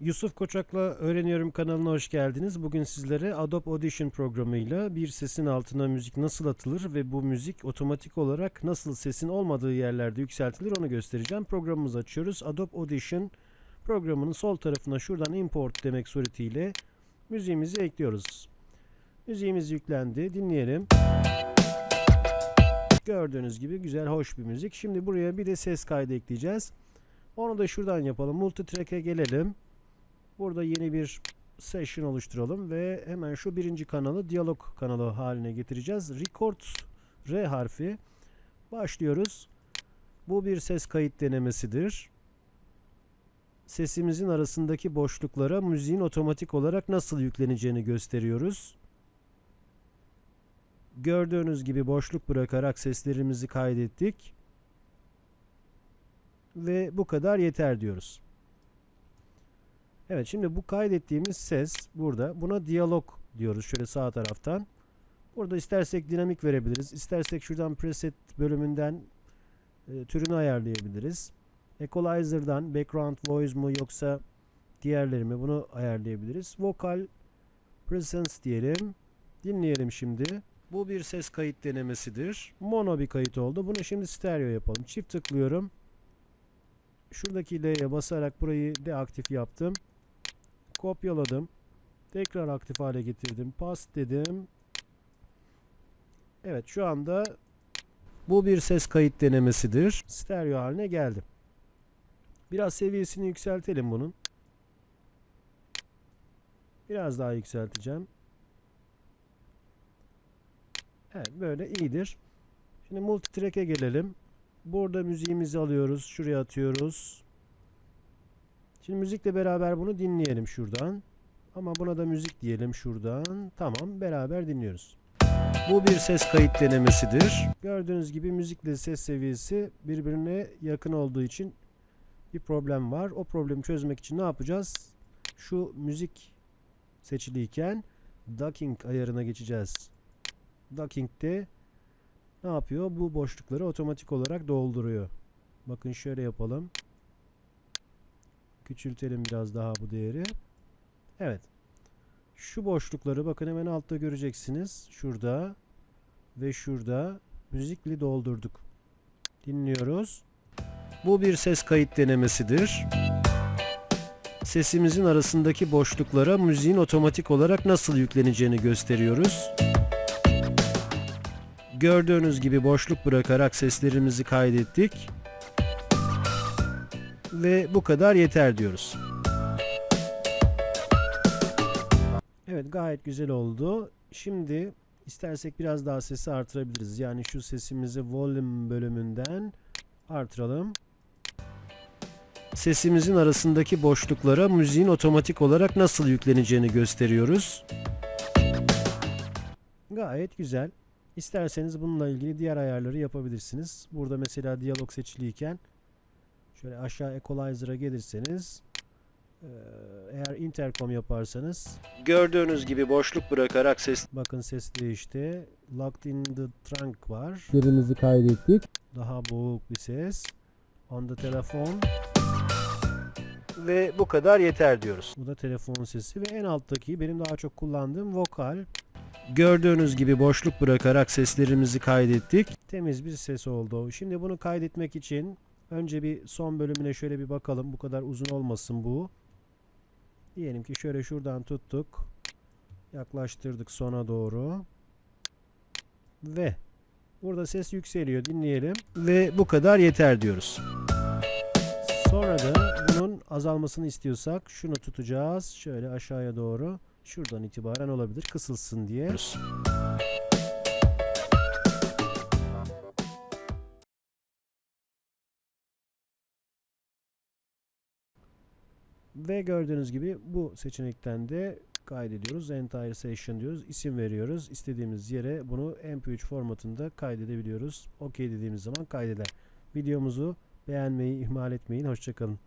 Yusuf Koçak'la Öğreniyorum kanalına hoş geldiniz. Bugün sizlere Adobe Audition programıyla bir sesin altına müzik nasıl atılır ve bu müzik otomatik olarak nasıl sesin olmadığı yerlerde yükseltilir onu göstereceğim. Programımızı açıyoruz. Adobe Audition programının sol tarafına şuradan import demek suretiyle müziğimizi ekliyoruz. Müziğimiz yüklendi. Dinleyelim. Gördüğünüz gibi güzel, hoş bir müzik. Şimdi buraya bir de ses kaydı ekleyeceğiz. Onu da şuradan yapalım. Multitrack'e gelelim. Burada yeni bir session oluşturalım ve hemen şu birinci kanalı diyalog kanalı haline getireceğiz. Record R harfi. Başlıyoruz. Bu bir ses kayıt denemesidir. Sesimizin arasındaki boşluklara müziğin otomatik olarak nasıl yükleneceğini gösteriyoruz. Gördüğünüz gibi boşluk bırakarak seslerimizi kaydettik. Ve bu kadar yeter diyoruz. Evet şimdi bu kaydettiğimiz ses burada. Buna diyalog diyoruz şöyle sağ taraftan. Burada istersek dinamik verebiliriz. İstersek şuradan preset bölümünden e, türünü ayarlayabiliriz. Equalizer'dan background voice mu yoksa diğerleri mi bunu ayarlayabiliriz. Vocal presence diyelim. Dinleyelim şimdi. Bu bir ses kayıt denemesidir. Mono bir kayıt oldu. Bunu şimdi stereo yapalım. Çift tıklıyorum. Şuradaki L'ye basarak burayı deaktif yaptım. Kopyaladım. Tekrar aktif hale getirdim. Pas dedim. Evet şu anda bu bir ses kayıt denemesidir. Stereo haline geldi. Biraz seviyesini yükseltelim bunun. Biraz daha yükselteceğim. Evet böyle iyidir. Şimdi multitrack'e gelelim. Burada müziğimizi alıyoruz. Şuraya atıyoruz. Şimdi müzikle beraber bunu dinleyelim şuradan. Ama buna da müzik diyelim şuradan. Tamam beraber dinliyoruz. Bu bir ses kayıt denemesidir. Gördüğünüz gibi müzikle ses seviyesi birbirine yakın olduğu için bir problem var. O problemi çözmek için ne yapacağız? Şu müzik seçiliyken ducking ayarına geçeceğiz. Ducking'de ne yapıyor? Bu boşlukları otomatik olarak dolduruyor. Bakın şöyle yapalım. Küçültelim biraz daha bu değeri. Evet. Şu boşlukları bakın hemen altta göreceksiniz. Şurada ve şurada müzikli doldurduk. Dinliyoruz. Bu bir ses kayıt denemesidir. Sesimizin arasındaki boşluklara müziğin otomatik olarak nasıl yükleneceğini gösteriyoruz. Gördüğünüz gibi boşluk bırakarak seslerimizi kaydettik. Ve bu kadar yeter diyoruz. Evet gayet güzel oldu. Şimdi istersek biraz daha sesi artırabiliriz. Yani şu sesimizi volume bölümünden artıralım. Sesimizin arasındaki boşluklara müziğin otomatik olarak nasıl yükleneceğini gösteriyoruz. Gayet güzel. İsterseniz bununla ilgili diğer ayarları yapabilirsiniz. Burada mesela diyalog seçiliyken şöyle aşağı equalizer'a gelirseniz eee, eğer intercom yaparsanız gördüğünüz gibi boşluk bırakarak ses bakın ses değişti. Locked in the trunk var. Seslerimizi kaydettik. Daha boğuk bir ses. On the telefon. Ve bu kadar yeter diyoruz. Bu da telefon sesi ve en alttaki benim daha çok kullandığım vokal. Gördüğünüz gibi boşluk bırakarak seslerimizi kaydettik. Temiz bir ses oldu. Şimdi bunu kaydetmek için önce bir son bölümüne şöyle bir bakalım. Bu kadar uzun olmasın bu. Diyelim ki şöyle şuradan tuttuk. Yaklaştırdık sona doğru. Ve burada ses yükseliyor. Dinleyelim. Ve bu kadar yeter diyoruz. Sonra da bunun azalmasını istiyorsak şunu tutacağız. Şöyle aşağıya doğru. Şuradan itibaren olabilir. Kısılsın diye. Ve gördüğünüz gibi bu seçenekten de kaydediyoruz. Entire session diyoruz. İsim veriyoruz. İstediğimiz yere bunu MP3 formatında kaydedebiliyoruz. OK dediğimiz zaman kaydeder. Videomuzu beğenmeyi ihmal etmeyin. Hoşçakalın.